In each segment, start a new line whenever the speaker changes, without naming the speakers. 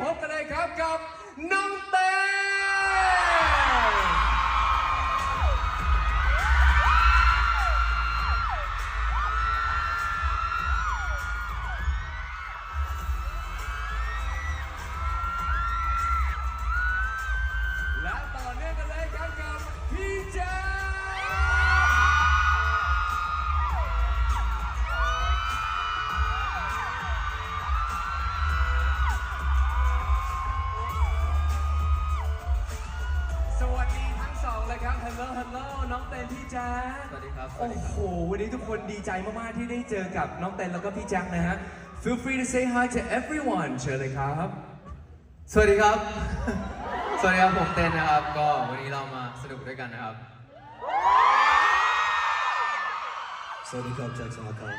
พบกันเลยครับกับน้องเต้ ทั้งสองเลยครับฮัลโหลฮัลโหลน้องเต้นพี่แจ๊ค
สวัสดีครับสวั
โอ้
สดีครับ
โห วันนี้ทุกคนดีใจมากๆ ที่ได้เจอกับน้องเต้นแล้วก็พี่แจ๊คนะฮะ Feel free to say hi to everyone เชิญเลยครับ
สวัสดีครับ สวัสดีครับ ผมเต้นนะครับ ก็วันนี้เรามาสนุกด้วยกันนะครับ
สวัสดีครับแจ็คสันครับ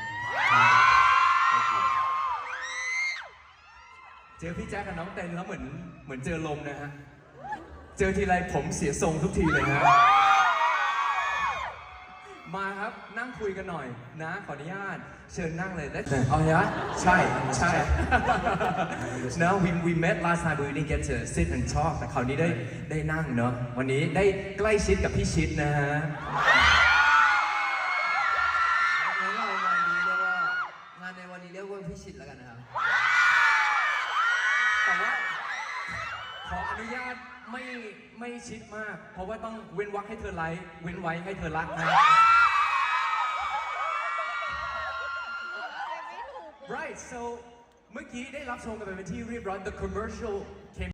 เจอพี่แจ๊คกับน้องเต้นแล้วเหมือนเหมือนเจอลมนะฮะ เจอทีไรผมเสียทรงทุกทีเลยนะมาครับนั่งคุยกันหน่อยนะขออนุญาต เชิญนั่งเลยแล้วเอาเนี้ยใช่ใช่เนอะ we we met last time but we didn't get to sit and talk แต่คราวนี้ได้ได้นั่งเนอะวันนี้ได้ใกล้ชิดกับพี่ชิดนะฮะ
งั้นเรางานนี้เรียกว่างานในวันนี้เรียกว่าพิชิตแล้วกันนะครับ
แต่ว่า ขออนุญาตไม่ไม่ชิดมาก เพราะว่าต้องเว้นวรรคให้เธอไลค์เว้นไว้ให้เธอรักนะ right so เมื่อกี้ได้รับชมกันไปเป็นที่เรียบร้อย the commercial came